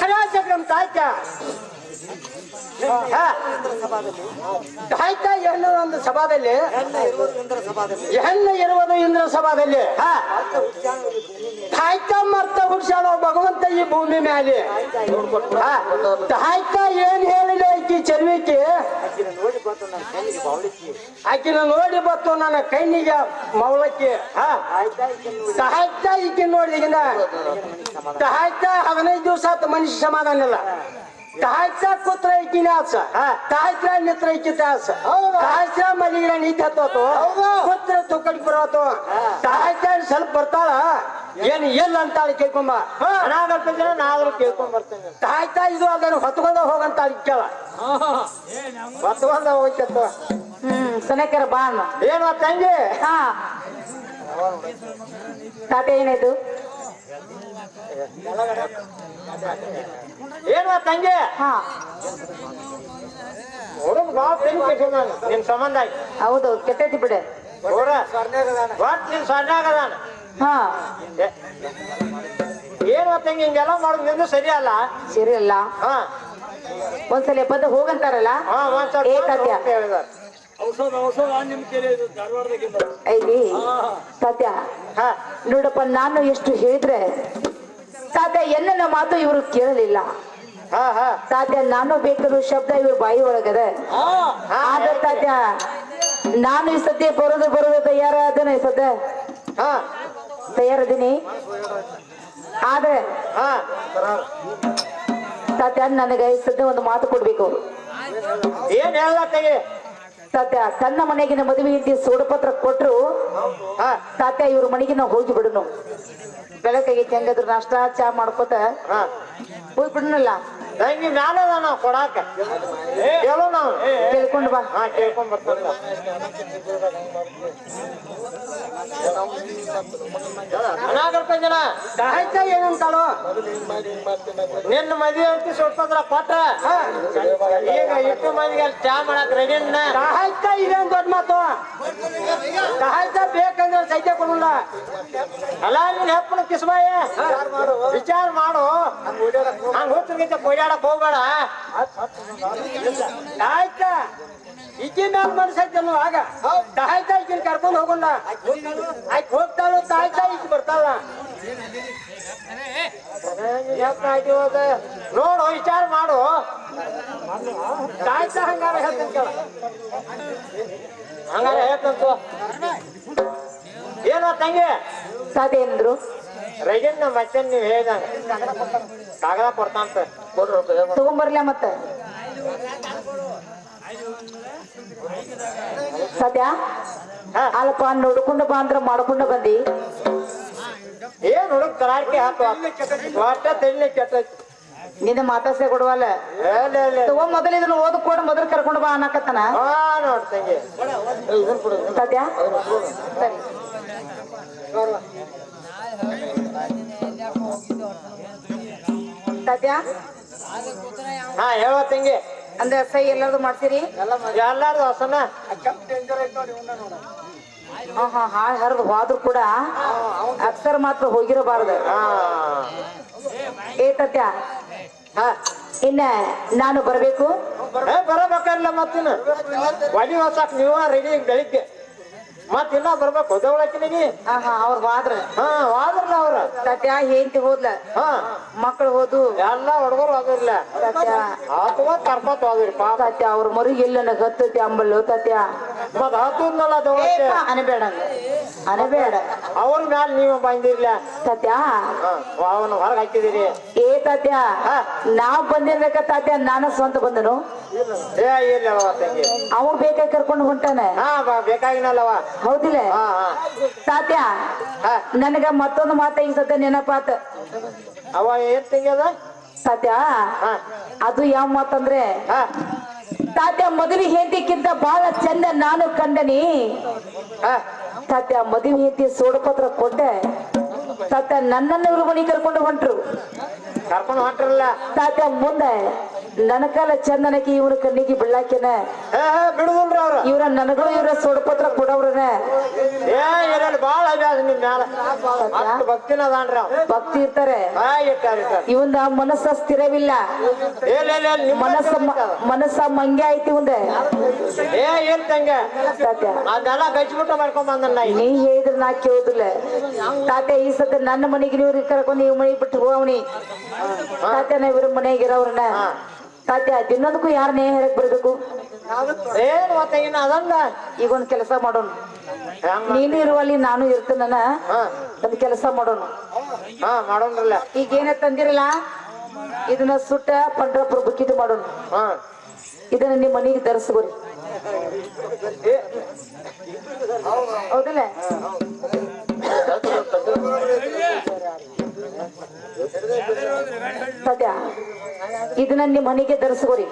ಕಲಾಚಕ್ರಂ ತಾಯ್ತ ತಾಯ್ತ ಹೆಣ್ಣು ಒಂದು ಸಭಾದಲ್ಲಿ? ಹೆಣ್ಣು ಇರುವುದು ಇಂದ್ರ ಸಭಾದಲ್ಲಿ. ತಾಯ್ತಾ ಮರ್ತ ಹುಡ್ಸಾಡೋ ಭಗವಂತ ಈ ಭೂಮಿ ಮ್ಯಾಲೆ. ತಾಯ್ತ ಏನ್ ಹೇಳಿಲ್ಲ ಐತಿ ಚರ್ವಿಕೆ ಆಕಿನ ನೋಡಿ ಬತ್ತು ನನ್ನ ಕೈನಿಗೆ ಮೌಳಕ್ಕೆ. ತಾಯ್ತ ಈಕಿ ನೋಡಿದ ತಾಯ್ತ ಹದಿನೈದು ದಿವಸ ಆತ ಮನುಷ್ಯ ಸಮಾಧಾನ ಇಲ್ಲ. ತಾಯ್ತ ಕೂತ್ರ ಈಕಿನ ಆಸ ತಾಯ್ತ ನಿತ್ರ ಈಕಿತ ಆಸ ತಾಯ್ತ ಮಲಿಗಿನ ನಿದ್ದೆ ಹತ್ತೋತು ಕೂತ್ರ ತುಕ್ಕಡಿ ಬರೋತು ಸ್ವಲ್ಪ ಬರ್ತಾಳ? ಏನ್ ಎಲ್ಲ ಅಂತಾಳ ಕೇಳ್ಕೊಂಬ. ಅನಾಗಲ್ಪ ಜನ ನಾದ್ರು ಕೇಳ್ಕೊಂಡ್ ಬರ್ತೇನೆ. ತಾಯ್ತ ಇದು ಅದನ್ನು ಹೊತ್ಕೊಂಡ ಹೋಗಂತ ಕೇಳ. ಹೊತ್ಕೊಂಡ ಹೋಗ್ತತ್ತು ಹ್ಮ್ ಸನೇಕರ ಬಾ ಏನು ತಂಗಿ? ಹಾ. ತಾತ ಏನಾಯ್ತು ಏನು ತಂಗಿ? ಹಾ. ಹುಡುಗ ಬಾಳ ತೆಗಿ ಕೆಟ್ಟದಾನ ನಿಮ್ ಸಂಬಂಧ ಆಯ್ತು. ಹೌದು ಕೆಟ್ಟೈತಿ ಬಿಡ. ಒಟ್ ನಿನ್ ಸಣ್ಣಾಗದಾನ ಹಾ. ಏನು ತಂಗಿ ಹಿಂಗೆಲ್ಲ ಮಾಡೋದು ನಿಂದು ಸರಿ ಅಲ್ಲ? ಸರಿ ಅಲ್ಲ. ಹಾ. ಒಂದ್ಸಲ ಬಂದು ಹೋಗಂತಾರಲ್ಲ? ಹಾ ಒಂದ್ ಏ ತಾತ್ಯ. ಐತಿ ತಾತ್ಯ. ಹಾ. ನೋಡಪ್ಪ ನಾನು ಎಷ್ಟು ಹೇಳಿದ್ರೆ ತಾತ್ಯ ಎನ್ನ ಮಾತು ಇವರು ಕೇಳಲಿಲ್ಲ. ತಾತ್ಯ ನಾನು ಬೇಕಾದ್ರು ಶಬ್ದ ಇವ್ರ ಬಾಯಿ ಒಳಗದ. ಆದ ತಾತ್ಯ ನಾನು ಈ ಸದ್ಯ ಬರೋದು ಬರೋದು ತಯಾರಾದನ ಈ ಸದ್ಯ. ಹಾ. ತಯಾರದೀನಿ ಆದ್ರೆ ತಾತ್ಯ ನನಗೆ ಈ ಸದ್ಯ ಒಂದು ಮಾತು ಕೊಡ್ಬೇಕು. ಏನು ತಂಗಿ? ತಾತ್ಯ ಸಣ್ಣ ಮನೆಗಿನ ಮದುವೆಯಿಂದ ಸೋಡಪತ್ರ ಕೊಟ್ಟರು ಹಾ ತಾತ್ಯ ಇವ್ರ ಮನೆಗೆ ನಾವು ಹೋಗಿ ಬಿಡನು. ಬೆಳಕಾಗಿ ಹೆಂಗಾದ್ರು ನಾಷ್ಟ ಚಾ ಮಾಡ್ಕೋತ ಹಾ. ತಂಗಿ ಮ್ಯಾಲದ ನಾವು ಕೊಡಾಕ. ಹೇಳು ನಾವು. ಕೇಳ್ಕೊಂಡು ಬಾ. ಹಾ ಕೇಳ್ಕೊಂಡ್ ಬರ್ತಾನೆ. ಅನಾಗಲ್ಪ ಜನ ಸಾಹಿತ್ಯ ಏನಂತಾಳೋ? ನಿನ್ನ ಮದುವೆ ಅಂತ ಸ್ವಲ್ಪ ಪಾತ್ರ ಈಗ ಇಷ್ಟು ಮಂದಿಗೆ ಅಲ್ಲಿ ಚಾ ಮಾಡಕ್ ರೆಡಿ ತಾಯ್ತ ಇದೇನ್ ದೊಡ್ಡ ಮಾತು. ಸಾಹಿತ್ಯ ಬೇಕಂದ್ರೆ ಸೈತೆ ಕೊಡಲ್ಲ ಅಲ್ಲ ನೀನ್ ಹೆಪ್ಪನ ಕಿಸ್ಬಾಯ ವಿಚಾರ ಮಾಡು. ಹಂಗ ಹುಚ್ಚರ್ಗಿಂತ ತಿರುಗಾಡಕ್ ಹೋಗ್ಬೇಡ. ಆಯ್ತ. ಇಜ್ಜಿ ಮ್ಯಾಲ ಮನಸ್ಸೈತಲ್ವ ಆಗ. ತಾಯ್ತ ಇಜ್ಜಿನ ಕರ್ಕೊಂಡು ಹೋಗಲ್ಲ. ಆಯ್ತು ಹೋಗ್ತಾಳು ತಾಯ್ತ ಇಜ್ಜಿ ಬರ್ತಾಳ. ನೋಡು ವಿಚಾರ ಮಾಡು. ತಾಯ್ತ ಹಂಗಾರ ಹೇಳ್ತಂತ ಹಂಗಾರ ಹೇಳ್ತಂತ ಏನ ತಂಗಿ? ಸದೇಂದ್ರು. ರಜನ್ನ ಮತ್ತೆ ನೀವು ಹೇಳ್ದಂಗ ಕಾಗದ ಕೊಡ್ತಾನಂತ. ತಗೊಂಬರ್ಲ ಮತ್ತ? ಸದ್ಯ ಅಲ್ಪ ನೋಡ್ಕೊಂಡು ಬಾ ಅಂದ್ರ ಮಾಡ್ಕೊಂಡು ಬಂದಿ. ಏನ್ ಹುಡುಗ ತರಾರಿಕೆ ಹಾಕು? ಒಟ್ಟ ತೆಳ್ಳಿ ಕೆಟ್ಟೈತಿ ನಿನ್ನ ಮಾತಾಡ್ಸೆ ಕೊಡುವಲ್ಲ? ತಗೋ ಮೊದಲು ಇದನ್ನ ಓದ್ಕೊಂಡು ಮೊದಲು ಕರ್ಕೊಂಡು ಬಾ ಅನ್ನಕತ್ತನ? ಹಾ ನೋಡ್ ತಂಗಿ. ಸದ್ಯ ಸರಿ. ಸದ್ಯ ಹಾ ಹೇಳ ತಂಗಿ. ಅಂದ್ರೆ ಸೈ ಎಲ್ಲಾರ್ದು ಮಾಡ್ತೀರಿ? ಎಲ್ಲಾರ್ದು ಹಸನ? ಹಾ ಹಾ ಹಾಳ್ ಹರಿದು ಹೋದ್ರು ಕೂಡ ಅಕ್ಷರ ಮಾತ್ರ ಹೋಗಿರಬಾರ್ದು. ಹಾ. ಏ ತತ್ಯ ಹಾ. ಇನ್ನ ನಾನು ಬರಬೇಕು? ಏ ಬರಬೇಕಲ್ಲ ಮತ್ತಿನ ಒಲಿ ಹೊಸ ನೀವ ರೆಡಿ ಬೆಳಿಗ್ಗೆ. ಮತ್ ಇನ್ನ ಬರ್ಬೇಕು ಹಾ ಅವ್ರ ವಾದ್ರ. ಹಾ ವಾದ್ರಲ್ಲ ಅವ್ರ. ಸತ್ಯ ಹೆಂಡತಿ ಹೋದ್ಲ. ಹಾ. ಮಕ್ಳು ಹೋದು. ಎಲ್ಲ ಹುಡುಗರು ಹೋಗಿರ್ಲ. ಸತ್ಯ. ಅಥವಾ ಕರ್ಕೊತ್ ಹೋಗಿರಿ ಪಾಪ. ಸತ್ಯ ಅವ್ರ ಮರಿ ಇಲ್ಲ ಗತ್ತತಿ ಅಂಬಲ್ಲು ಸತ್ಯ. ಮತ್ ಹತ್ತಲ್ಲ ದವಳಕ್ಕೆ ಅನಬೇಡ ಅನಬೇಡ. ಅವ್ರ ಮ್ಯಾಲ ನೀವು ಬಂದಿರ್ಲ. ಸತ್ಯ ಅವನು ಹೊರಗೆ ಹಾಕಿದಿರಿ. ಏ ತಾತ್ಯ. ನಾವ್ ಬಂದಿರ್ಬೇಕ ತಾತ್ಯ ನಾನು ಸ್ವಂತ ಬಂದನು. ಏ ಇಲ್ಲವ ತಂಗಿ. ಬೇಕಾಗಿ ಕರ್ಕೊಂಡು ಹೊಂಟಾನೆ. ಹಾ ಬೇಕಾಗಿನಲ್ಲವ ಹೌದಿಲ್ಲ? ತಾತ್ಯ ನನಗ ಮತ್ತೊಂದು ಮಾತ ಈಗ ಸತ್ಯ ನೆನಪಾತ. ಅವ ಏನ್ ತಂಗ್ಯದ ಸತ್ಯ ಅದು ಯಾವ ಮಾತಂದ್ರೆ ಹಾ. ತಾತ್ಯ ಮದುವೆ ಹೆಂಡತಿಕ್ಕಿಂತ ಬಹಳ ಚಂದ ನಾನು ಕಂಡನಿ. ತಾತ್ಯ ಮದುವೆ ಹೆಂಡತಿ ಸೋಡಪತ್ರ ಕೊಟ್ಟೆ ತಾತ್ಯ ನನ್ನನ್ನು ಇವ್ರ ಮನೆ ಕರ್ಕೊಂಡು ಹೊಂಟ್ರು. ಕರ್ಕೊಂಡು ಹೊಂಟ್ರಲ್ಲ. ತಾತ್ಯ ಮುಂದೆ ನನ್ನ ಕಾಲ ಚಂದನಕ್ಕೆ ಇವನ ಕಣ್ಣಿಗೆ ಬೀಳಾಕೆನ ಏ ಏ, ಬಿಡುದಿಲ್ರಿ ಅವ್ರ ಇವ್ರ ನನಗೂ ಇವ್ರ ಸೋಡಪತ್ರ ಕೊಡವ್ರನ. ಏ ಇರಲ್ಲಿ ಬಾಳ ಅಭ್ಯಾಸ ನಿಮ್ ಮ್ಯಾಲ. ಅಷ್ಟು ಭಕ್ತಿನ ಅದಾನ್ರಿ ಅವ ಭಕ್ತಿ ಇರ್ತಾರೆ. ಹಾ ಇಟ್ಟಾರ ಇಟ್ಟಾರ ಇವಂದ ಮನಸ್ಸ ಸ್ಥಿರವಿಲ್ಲ. ಏ ಲೇ, ಲೇ, ನಿಮ್ಮ ಮನಸ್ಸ ಮ- ಮನಸ್ಸ ಮಂಗೆ ಐತಿ ಇವಂದ. ಏ ಏನ್ ತಂಗ? ತಾತ್ಯ ಅದೆಲ್ಲ ಗಚ್ಬಿಟ್ಟು ಮಾಡ್ಕೊಂಡ್ ಬಂದನ್ನ ನೀ ಹೇಳಿದ್ರೆ ನಾ ಕೇಳುದಿಲ್ಲ. ತಾತ್ಯ ಈ ಸತ ನನ್ನ ಮನೆಗೆ ನೀವು ಕರ್ಕೊಂಡು ನೀವು ಮನೆಗೆ ಬಿಟ್ಟು ಹೋವನಿ ತಾತ್ಯ ನಾ ಇವ್ರ ಮನೆಗೆ ಇರೋವ್ರನ್ನ ತಾತ್ಯ ದಿನದಕ್ಕೂ ಯಾರು ನೇ ಹೇಳಕ್ ಬರ್ಬೇಕು? ಏನ್ ಅದನ್ನ ಈಗ ಒಂದ್ ಕೆಲಸ ಮಾಡೋಣ. ನೀನು ಇರುವಲ್ಲಿ ನಾನು ಇರ್ತೇನ ಒಂದ್ ಕೆಲಸ ಮಾಡೋಣ. ಹಾ ಮಾಡೋಣ್ರಲ್ಲ. ಈಗ ಏನ ತಂದಿರಲ್ಲ? ಇದನ್ನ ಸುಟ್ಟ ಪಂಡ್ರಪುರ ಬುಕ್ಕಿಟ್ಟು ಮಾಡೋಣ. ಇದನ್ನ ನಿಮ್ಮ ಮನೆಗೆ ತರಿಸ್ಕೊರಿ. ಹೌದಿಲ್ಲ? ಸದ್ಯ ಇದನ್ನ ನಿಮ್ಮ ಮನೆಗೆ ಧರಿಸ್ಕೊರಿ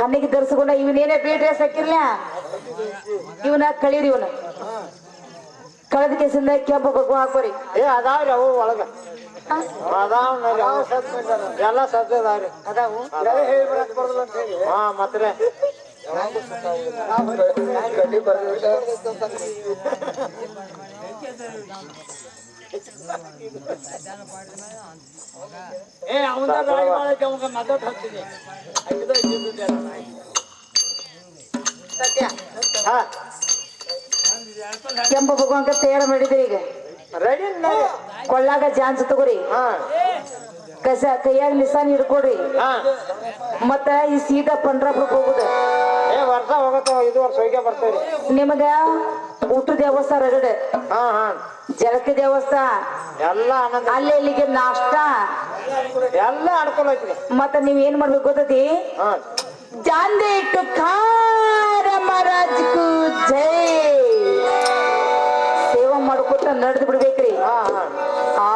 ಮನೆಗೆ ಧರಿಸ್ಕೊಂಡ ಇವನೇನೇ ಬಿ ಡ್ರೆಸ್ ಹಾಕಿರ್ಲ ಇವನ ಕಳೀರಿ ಇವನ. ಕಳೆದ ಕೇಸಿಂದ ಕೆಂಪು ಬಗ್ಗು ಹಾಕೋರಿ ಏ ಅದಾವ್ರಿ ಅವು ಒಳಗ. ಎಲ್ಲ ಅದಾವು ಹಾ ಮತ್ರೆ ಏ ಅವಂದ ಗಾಡಿ ಮಾಡಕ್ಕೆ ಅವಂಗ ಮದ್ದತ್ ಹಾಕ್ತೀನಿ ಸತ್ಯ. ಹಾ. ಕೆಂಪು ಭಗವಂತ ತೇರ ತಯಾರು ಮಾಡಿದ್ರಿ ಈಗ. ರೆಡಿ ಕೊಳ್ಳಾಗ ಜಾನ್ಸ್ ತಗೋರಿ. ಹಾ. ಕಸ ಕೈಯಾಗ ನಿಸಾನ್ ಹಿಡ್ಕೊಡ್ರಿ. ಹಾ. ಮತ್ತ ಈ ಸೀದಾ ಪಂಡ್ರಾಪುರಕ್ಕೆ ಹೋಗುದು ಏ ವರ್ಷ ಹೋಗತ್ತ ಇದು ವರ್ಷ ಹೋಗಿ ನಿಮಗೆ ನಿಮಗ ಊಟ ದೇವಸ್ಥಾನ ರಗಡೆ ಹಾ ಹಾ. ಎಲ್ಲ ಆನಂದ. ಅಲ್ಲಿ ಇಲ್ಲಿಗೆ ನಾಷ್ಟ. ಎಲ್ಲ ಅನುಕೂಲ ಐತ್ರಿ ಮತ್ತ ನೀವ್ ಏನ್ ಮಾಡ್ಬೇಕು ಗೊತ್ತೈತಿ? ಹಾ. ಚಾಂದಿ ಇಟ್ಟು ಖಾರ ಮಹಾರಾಜ್ಗೂ ಜೈ. ಸೇವಾ ಮಾಡ್ಕೊತ ನಡೆದು ಬಿಡ್ಬೇಕ್ರಿ. ಹಾ ಹಾ.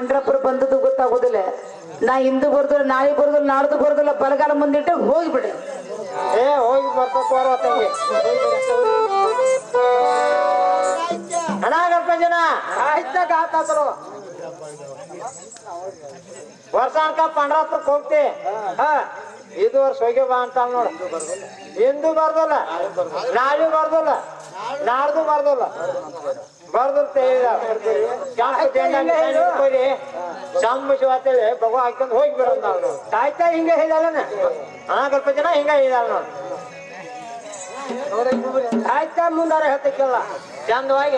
ಪಂಡ್ರಪುರ ಬಂದದ್ದು ಗೊತ್ತಾಗೋದಿಲ್ಲ. ನಾ ಇಂದು ಬರ್ದಿಲ್ಲ ನಾಳೆ ಬರ್ದಿಲ್ಲ ನಾಡ್ದು ಬರ್ದಿಲ್ಲ ಬಲಗಾಲ ಮುಂದಿಟ್ಟು ಹೋಗಿಬಿಡ್ರಿ ಏ ಹೋಗಿ ಬರ್ತೋರ ತಂಗಿ. ಅಣ್ಣ ಗಣಪಂಜನ. ಆಯ್ತಾಗ ಆತಾತರು ವರ್ಷ ಅನ್ಕ ಪಂಡ್ರಾಪುರಕ್ಕೆ ಹೋಗ್ತಿ? ಹಾ. ಇದು ವರ್ಷ ಹೋಗಿ ಬಾ ಅಂತ ನೋಡು ಇಂದು ಬರ್ದಲ್ಲ ನಾಳೆ ಬರ್ದಲ್ಲ ನಾಡ್ದು ಬರ್ದಲ್ಲ. ಬರ್ದಲ್ ಶಾಂಬುಷ ಅಂತೇಳಿ ಬಗು ಹಾಕ್ಕೊಂಡು ಹೋಗಿ ಬಿಡೋದು ನಾವು. ತಾಯ್ತಾ ಹಿಂಗ ಹೇಳಿದಾಳನ ಸ್ವಲ್ಪ ಜನ ಹಿಂಗ ಇದಾರ ನೋಡಿ. ತಾಯ್ತಾ ಮುಂದಾರ ಹೇಳ್ತಕ್ಕೆಲ್ಲ ಚಂದವಾಗಿ